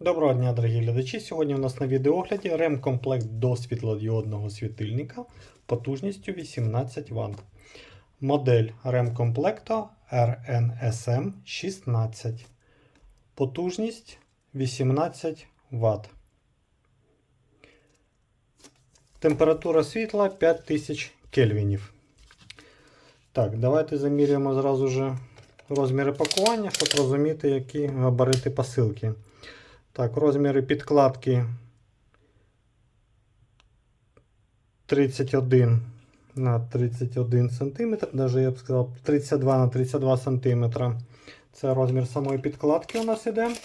Доброго дня, дорогі глядачі. Сьогодні у нас на відеогляді ремкомплект до світлодіодного світильника потужністю 18 Вт. Модель ремкомплекту RNSM 16. Потужність 18 Вт. Температура світла 5000 кельвінів. Так, давайте замірюємо зразу же розміри пакування, щоб розуміти, які габарити посилки. Так, розміри підкладки 31 на 31 см, навіть я б сказав 32 на 32 см. Це розмір самої підкладки у нас іде.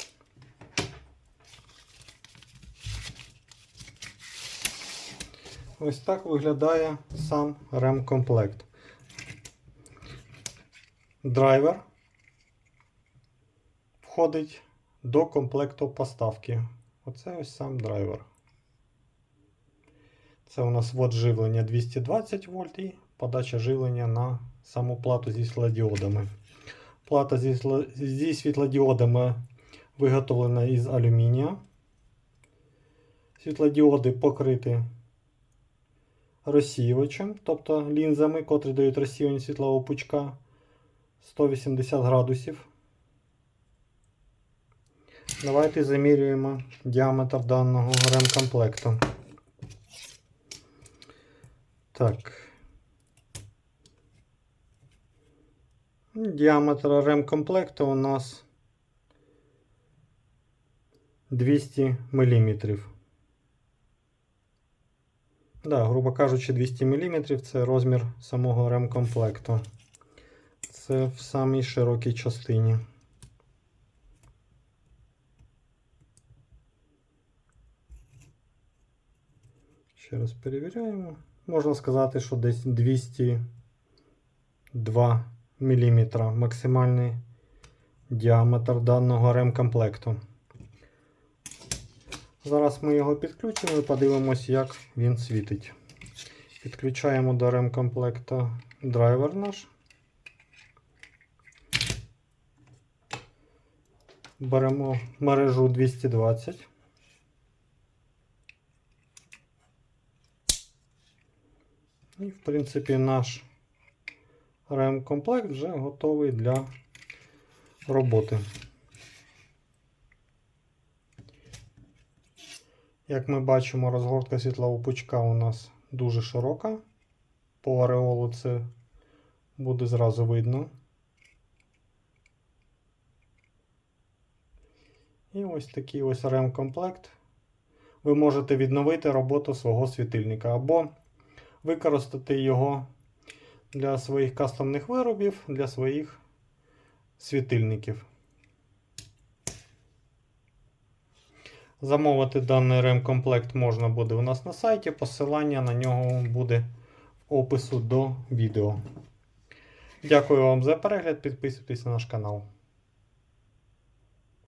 Ось так виглядає сам ремкомплект. Драйвер входить до комплекту поставки. Оце ось сам драйвер. Це у нас ввод живлення 220 вольт і подача живлення на саму плату зі світлодіодами. Плата зі світлодіодами виготовлена із алюмінія. Світлодіоди покриті розсіювачем, тобто лінзами, котрі дають розсіювання світлового пучка 180 градусів. Давайте замірюємо діаметр даного ремкомплекту. Так. Діаметр ремкомплекту у нас 200 мм. Да, грубо кажучи, 200 мм це розмір самого ремкомплекту. Це в самій широкій частині. Ще раз перевіряємо. Можна сказати, що десь 202 мм максимальний діаметр даного ремкомплекту. Зараз ми його підключимо і подивимось, як він світить. Підключаємо до ремкомплекту драйвер наш. Беремо мережу 220. І, в принципі, наш ремкомплект вже готовий для роботи. Як ми бачимо, розгортка світлового пучка у нас дуже широка. По ареолу це буде зразу видно. І ось такий ось ремкомплект. Ви можете відновити роботу свого світильника або використати його для своїх кастомних виробів, для своїх світильників. Замовити даний ремкомплект можна буде у нас на сайті. Посилання на нього буде в опису до відео. Дякую вам за перегляд. Підписуйтесь на наш канал.